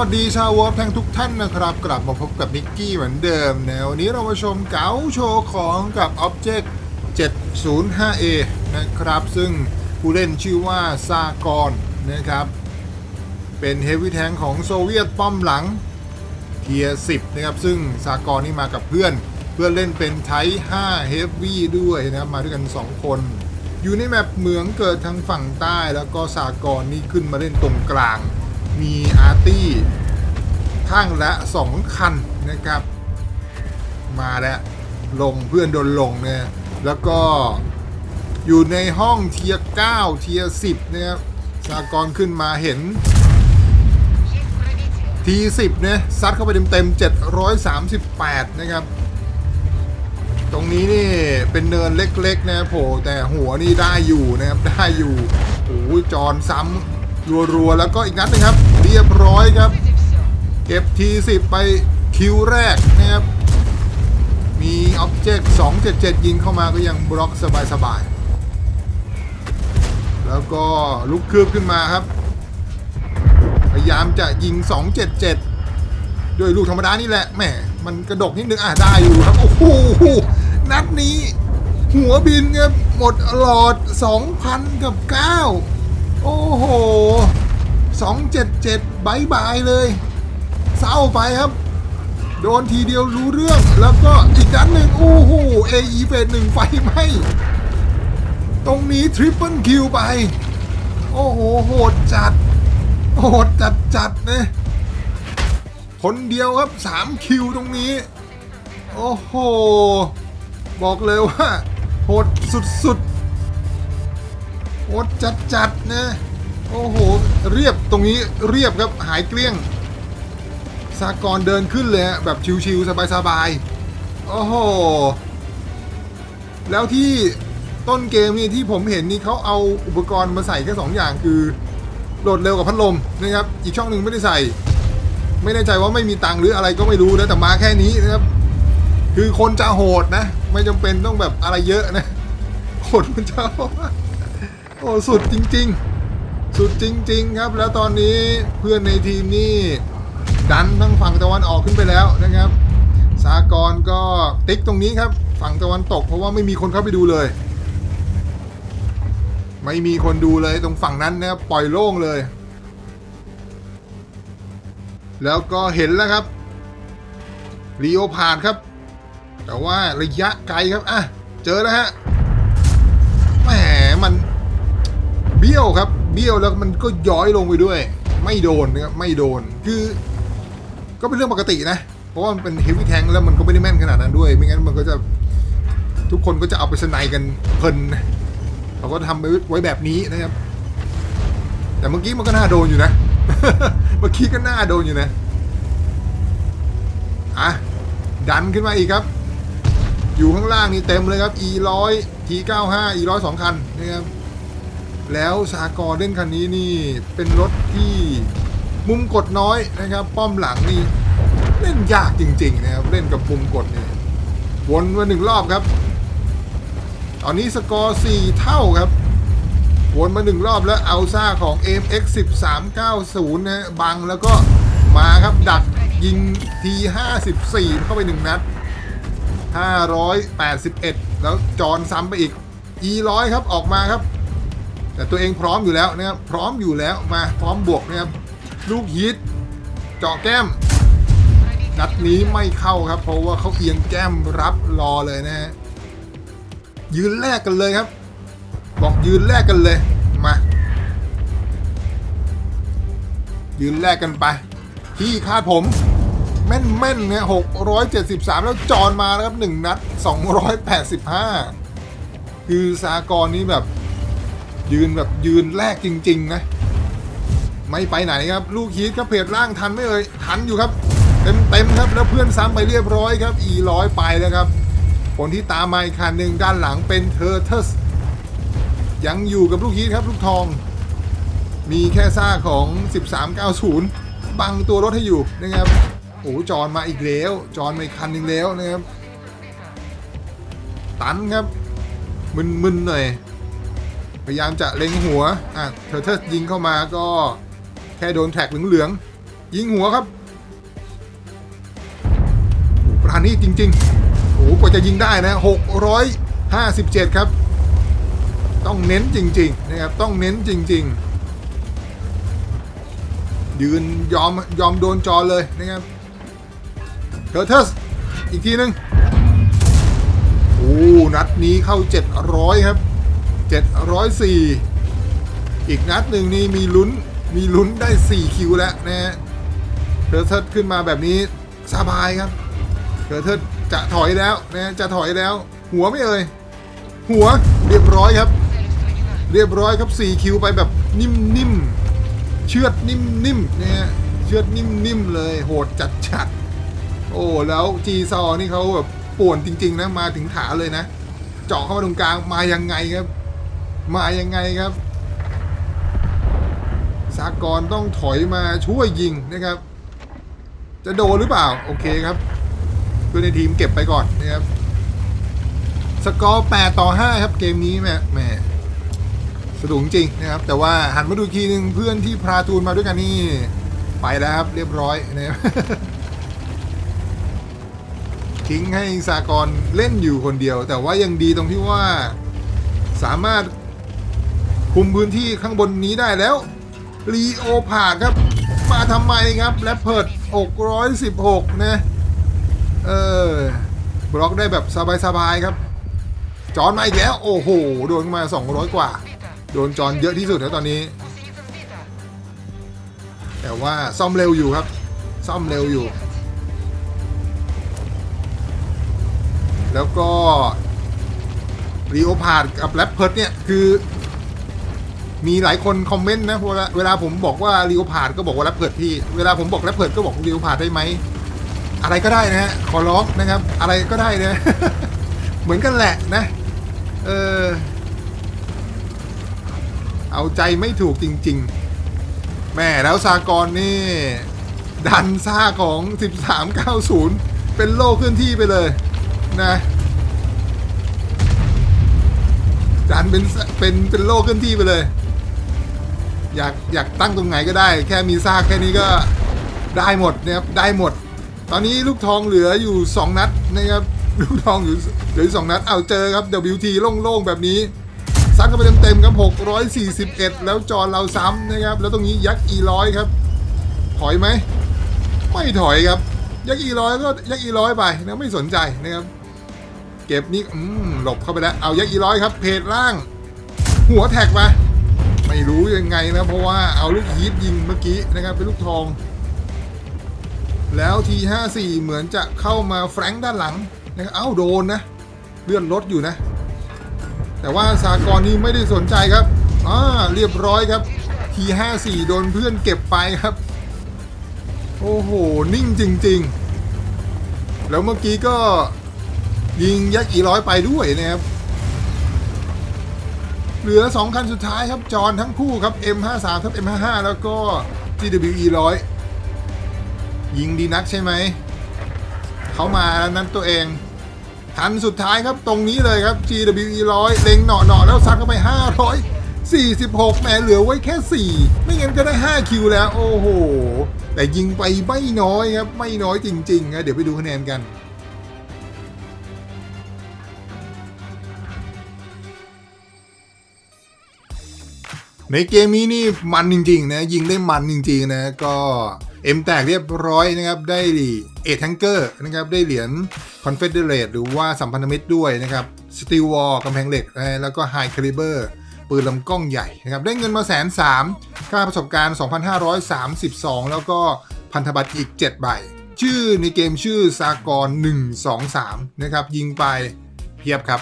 วัสดีชาววอร์แทงทุกท่านนะครับ กลับมาพบกับนิกกี้เหมือนเดิมนะวันนี้เรามาชมเก๋าโชว์ของกับ Object 705A นะครับ ซึ่งผู้เล่นชื่อว่าซากอนนะครับ เป็นเฮฟวี่แทงของโซเวียตป้อมหลังเทียร์10 นะครับ ซึ่งซากอนนี่มากับเพื่อน เพื่อนเล่นเป็นไท5 Heavy ด้วยนะครับ มาด้วยกัน 2 คน อยู่ในแมปเหมืองเกิดทางฝั่งใต้ แล้วก็ซากอนนี่ขึ้นมาเล่นตรงกลาง มีอาร์ตี้ข้างละ2คันนะครับ มาแล้วลงเพื่อนโดนลงเนี่ยแล้วก็อยู่ในห้องเทียร์9เทียร์10นะครับสากรขึ้นมาเห็นที10เนี่ยซัดเข้าไปเต็มๆ738 นะครับ ตรงนี้นี่เป็นเนินเล็กๆนะโผล่แต่หัวนี่ได้อยู่นะครับ ได้อยู่โอ้ยจอนซ้ำ รัวๆ แล้วก็อีกนัดนึงครับ เรียบร้อยครับ เก็บที10ไปคิวแรกนะครับ มีอ็อบเจกต์277 ยิงเข้ามาก็ยังบล็อกสบายๆ แล้วก็ลุกคืบขึ้นมาครับ พยายามจะยิง 277 ด้วยลูกธรรมดานี่แหละแหมมันกระดกนิดนึงอะได้อยู่ครับ โอ้โหนัดนี้ หัวบินครับหมดหลอด 2,000 กับ 9 โอ้โห 277บายบายเลย เศร้าไปครับ โดนทีเดียวรู้เรื่อง แล้วก็อีกนัดหนึ่งโอ้โห AE เฟสหนึ่งไฟไหมตรงนี้ทริปเปิลคิวไป โอ้โห โหดจัด โหดจัดจัดๆนะคนเดียวครับ 3 คิวตรงนี้ โอ้โห บอกเลยว่า โหดสุดๆ โหดจัดจัดๆนะโอ้โห เรียบตรงนี้เรียบครับหายเกลี้ยงสากรเดินขึ้นเลยแบบชิวๆสบายๆโอ้โห แล้วที่ต้นเกมนี่ที่ผมเห็นนี่เขาเอาอุปกรณ์มาใส่แค่สองอย่างคือโหลดเร็วกับพัดลมนะครับ อีกช่องหนึ่งไม่ได้ใส่ ไม่แน่ใจว่าไม่มีตังหรืออะไรก็ไม่รู้นะแต่มาแค่นี้นะครับ คือคนจะโหดนะ ไม่จำเป็นต้องแบบอะไรเยอะนะโหดมันจะ โอ้สุดจริง ๆ สุดจริง ๆ ครับ แล้วตอนนี้เพื่อนในทีมนี่ดันทั้งฝั่งตะวันออกขึ้นไปแล้วนะครับ สากรก็ติ๊กตรงนี้ครับ ฝั่งตะวันตกเพราะว่าไม่มีคนเข้าไปดูเลย ไม่มีคนดูเลยตรงฝั่งนั้นนะครับปล่อยโล่งเลย แล้วก็เห็นแล้วครับรีโอผ่านครับ แต่ว่าระยะไกลครับอะเจอแล้วฮะ บี้ยวครับ เบี้ยวแล้วมันก็ย้อยลงไปด้วย ไม่โดนนะครับไม่โดนคือ ก็เป็นเรื่องปกตินะ เพราะว่ามันเป็นเฮฟวี่แทงแล้วมันก็ไม่ได้แม่นขนาดนั้นด้วย ไม่งั้นมันก็จะทุกคนก็จะเอาไปสไนกันเพลินนะเขาก็ทำไว้แบบนี้นะครับ แต่เมื่อกี้มันก็น่าโดนอยู่นะ เมื่อกี้ก็น่าโดนอยู่นะอะดันขึ้นมาอีกครับ อยู่ข้างล่างนี่เต็มเลยครับ e ร้อย t เก้าห้า e ร้อยสองคันนะครับ แล้วสากอร์เล่นคันนี้นี่เป็นรถที่มุมกดน้อยนะครับ ป้อมหลังนี่เล่นยากจริงๆนะครับเล่นกับมุมกดนี่วนมาหนึ่งรอบครับ ตอนนี้สกอร์ 4 เท่าครับ วนมาหนึ่งรอบแล้วเอาซ่าของ MX 1390 นะฮะบังแล้วก็มาครับดักยิงที54 เข้าไปหนึ่งนัด 581 แล้วจอนซ้ำไปอีก E ร้อยครับออกมาครับ แต่ตัวเองพร้อมอยู่แล้วนะครับพร้อมอยู่แล้วมาพร้อมบวกนะครับลูกฮิตเจาะแก้ม นัดนี้ไม่เข้าครับ เพราะว่าเขาเอียงแก้มรับรอเลยนะฮะยืนแลกกันเลยครับ บอกยืนแลกกันเลยมายืนแลกกันไป ที่คาดผมแม่นแม่นๆเนี่ยหกร้อยเจ็ดสิบสามแล้วจอนมาแล้วครับหนึ่งนัดสองร้อยแปดสิบห้าคือสากรนี้แบบ ยืนแบบยืนแรกจริง ๆ นะ ไม่ไปไหนครับ ลูกฮีทครับเพจล่างทันไม่เอ่ยทันอยู่ครับเต็มเต็มๆครับแล้วเพื่อนซ้ำไปเรียบร้อยครับ อีร้อยไปแล้วครับ คนที่ตามมาอีกคันหนึ่งด้านหลังเป็นเทอร์เทสยังอยู่กับลูกฮีทครับลูกทอง มีแค่ซ่าของ 1390 บังตัวรถให้อยู่นะครับโอ้จอนมาอีกแล้วจอนมาอีกคันหนึ่งแล้วนะครับ ตันครับมึนๆหน่อย พยายามจะเล็งหัว อะเธอเธอยิงเข้ามาก็แค่โดนแท็กเหลืองๆ ยิงหัวครับโอ้ปราณีจริงๆโอ้กว่าจะยิงได้นะ 657 ครับ ต้องเน้นจริงๆนะครับ ต้องเน้นจริง ๆ ยืนยอมยอมโดนจอเลยนะครับเทอร์เทสอีกทีหนึงโอ้นัดนี้เข้า 700 ครับ 704 อีกนัดหนึ่งนี่มีลุ้นมีลุ้นได้ 4 คิวแล้วนะฮะเทอร์เทสขึ้นมาแบบนี้สบายครับเทอร์เทสจะถอยแล้วนะจะถอยแล้ว หัวไม่เอ่ยหัวเรียบร้อยครับ เรียบร้อยครับ 4 คิวไปแบบนิ่มๆเชือดนิ่มๆนะฮะเชือดนิ่มๆเลยโหดจัดๆโอ้แล้วจีซอนี่เขาแบบป่วนจริง ๆ นะ มาถึงขาเลยนะ เจาะเข้ามาตรงกลางมายังไงครับ มายังไงครับ สากรต้องถอยมาช่วยยิงนะครับ จะโดนหรือเปล่า โอเคครับเพื่อนในทีมเก็บไปก่อนนะครับ สกอร์ 8 ต่อ 5 ครับเกมนี้แม่แม่สนุกจริงนะครับ แต่ว่าหันมาดูอีกทีนึงเพื่อนที่พราทูนมาด้วยกันนี่ ไปแล้วครับ เรียบร้อยนะครับทิ้งให้สากรเล่นอยู่คนเดียว แต่ว่ายังดีตรงที่ว่าสามารถ คุมพื้นที่ข้างบนนี้ได้แล้วรีโอพาดครับ มาทำไมครับแรปเพิร์ด616 นะ เออบล็อกได้แบบสบายๆครับ จอนมาอีกแล้ว โอ้โห โดนมา 200 กว่า โดนจอนเยอะที่สุดแล้วตอนนี้ แต่ว่าซ่อมเร็วอยู่ครับ ซ่อมเร็วอยู่ แล้วก็รีโอพาดกับแรปเพิร์ดเนี่ย คือ มีหลายคนคอมเมนต์นะเวลาเวลาผมบอกว่ารีโอพาดก็บอกว่าแรปเพิดพี่ เวลาผมบอกแรปเพิดก็บอกรีโอพาดได้ไหม อะไรก็ได้นะฮะ ขอร้องนะครับ อะไรก็ได้นะ เหมือนกันแหละนะ เออ เอาใจไม่ถูกจริง ๆ แม่แล้วซากรนี่ ดันซ่าของ 1390 เป็นโลกเคลื่อนที่ไปเลยนะดันเป็นเป็นเป็นโลกเคลื่อนที่ไปเลย อยากอยากตั้งตรงไหนก็ได้ แค่มีซากแค่นี้ก็ได้หมดนะครับได้หมด ตอนนี้ลูกทองเหลืออยู่ 2 นัดนะครับลูกทองอยู่เหลืออยู่สองนัดเอาเจอครับ WT โล่งๆแบบนี้ซัดเข้าไปเต็มๆครับ 641 แล้วจอเราซ้ำนะครับ แล้วตรงนี้ยักษ์อีร้อยครับ ถอยไหม ไม่ถอยครับ ยักษ์อีร้อยก็ยักษ์อีร้อยไปนะไม่สนใจนะครับ เก็บนี่หลบเข้าไปแล้ว เอายักษ์อีร้อยครับ เพจล่าง หัวแท็กมา ไม่รู้ยังไงนะ เพราะว่าเอาลูกฮีทยิงเมื่อกี้นะครับเป็นลูกทอง แล้วที54เหมือนจะเข้ามาแฟรงค์ด้านหลังนะครับเอ้าโดนนะเลื่อนรถอยู่นะ แต่ว่าสากรนี้ไม่ได้สนใจครับอ่าเรียบร้อยครับที54โดนเพื่อนเก็บไปครับ โอ้โห นิ่งจริง ๆ แล้วเมื่อกี้ก็ยิงยักษ์อีร้อยไปด้วยนะครับ เหลือ 2 คันสุดท้ายครับจอนทั้งคู่ครับ M53 ทับ M55 แล้วก็ GWE 100 ยิงดีนักใช่ไหม เขามาแล้วนั้นตัวเองทันสุดท้ายครับตรงนี้เลยครับ GWE 100 เล็งเหนาะเนาะแล้วซัดเข้าไป 546แหมเหลือไว้แค่ 4 ไม่งั้นก็ได้ 5 คิวแล้ว โอ้โห แต่ยิงไปไม่น้อยครับ ไม่น้อยจริงๆนะเดี๋ยวไปดูคะแนนกัน ในเกมนี้นี่มันจริงๆนะยิงได้มันจริงๆนะก็เอ็มแตกเรียบร้อยนะครับได้เอทังเกอร์นะครับได้เหรียญคอนเฟเดเรตหรือว่าสัมพันธมิตรด้วยนะครับสตีลวอลกำแพงเหล็กนะแล้วก็ไฮคาลิเบอร์ปืนลำกล้องใหญ่นะครับได้เงินมาแสนสามค่าประสบการณ์ 2,532 แล้วก็พันธบัตรอีก 7 ใบ ชื่อในเกมชื่อซากร 123 นะครับ ยิงไปเพียบครับ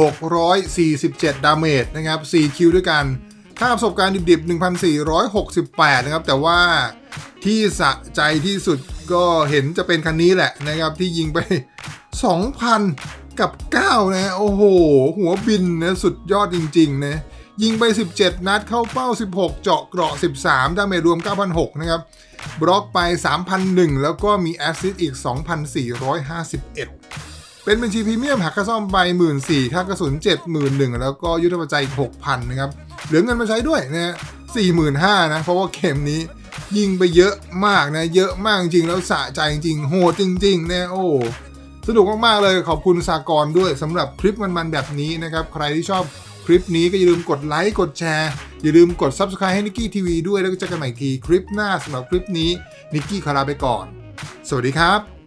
647 ดาเมจนะครับ 4 คิวด้วยกันค่าประสบการณ์ดิบๆ 1,468 นะครับ แต่ว่าที่สะใจที่สุดก็เห็นจะเป็นคันนี้แหละนะครับ ที่ยิงไป 2,000 กับ 9 นะ โอ้โห หัวบินนะสุดยอดจริง ๆ นะ ยิงไป 17 นัดเข้าเป้า 16 เจาะเกราะ 13 ดาเมจรวม9,600นะครับ บล็อกไป 3,001 แล้วก็มีแอสซิสต์อีก 2,451 เป็นบัญชีพรีเมียมหักค่าซ่อมไปหมื่นสี่ค่ากระสุนเจ็ดหมื่นหนึ่งแล้วก็ยุทธปัจจัยหกพันนะครับเหลือเงินมาใช้ด้วยนะฮะสี่หมื่นห้านะ เพราะว่าเกมนี้ยิงไปเยอะมากนะ เยอะมากจริงแล้วสะใจจริงโหดจริงๆนะโอ้สนุกมากๆเลยขอบคุณสากรด้วยสำหรับคลิปมันๆแบบนี้นะครับ ใครที่ชอบคลิปนี้ก็อย่าลืมกดไลค์กดแชร์ อย่าลืมกด Subscribe ให้นิกกี้ทีวีด้วยแล้วก็เจอกันใหม่ทีคลิปหน้าสำหรับคลิปนี้นิกกี้ขอลาไปก่อน สวัสดีครับ